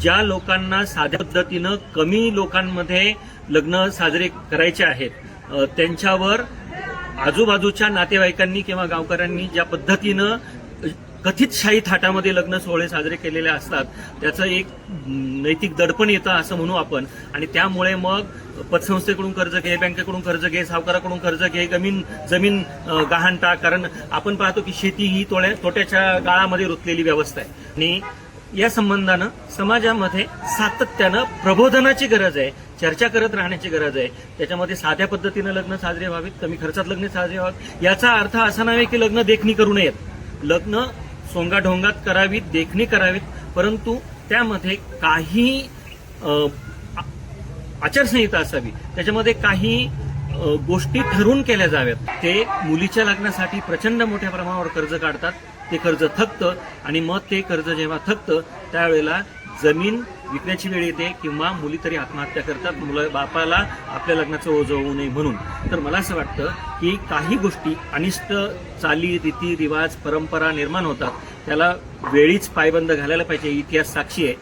ज्या लोकांना साध्या पद्धतीनं कमी लोकांमध्ये लग्न साजरे करायचे आहेत त्यांच्यावर आजूबाजूच्या नातेवाईकांनी किंवा गावकऱ्यांनी ज्या पद्धतीनं कथित शाही थाटामध्ये लग्न सोहळे साजरे केलेले असतात त्याचं एक नैतिक दडपण येतं असं म्हणू आपण. आणि त्यामुळे मग पतसंस्थेकडून कर्ज घे बँकेकडून कर्ज घे सावकाराकडून कर्ज घे जमीन जमीन गहाण टाक. कारण आपण पाहतो की शेती ही तोड्या तोट्याच्या गाळामध्ये रुतलेली व्यवस्था आहे. आणि या संबंधानं समाजामध्ये सातत्यानं प्रबोधनाची गरज आहे चर्चा करत राहण्याची गरज आहे. त्याच्यामध्ये साध्या पद्धतीनं लग्न साजरे व्हावीत कमी खर्चात लग्न साजरे व्हावेत. याचा अर्थ असा नाही की लग्न देखणी करू नयेत. लग्न सोंगाढोंगात करावीत देखणी करावीत परंतु त्यामध्ये काही आचारसंहिता असावी. त्याच्यामध्ये काही गोष्टी ठरवून केल्या जाव्यात. ते मुलीच्या लग्नासाठी प्रचंड मोठ्या प्रमाणावर कर्ज काढतात ते कर्ज थकतं आणि मग ते कर्ज जेव्हा थकतं त्यावेळेला जमीन विकण्याची वेळ येते किंवा मुली तरी आत्महत्या करतात मुलं बापाला आपल्या लग्नाचं ओझं होऊ नये म्हणून. तर मला असं वाटतं की काही गोष्टी अनिष्ट चाली रीती रिवाज परंपरा निर्माण होतात. त्याला वेळीच पायबंद घालायला पाहिजे इतिहास साक्षी आहे.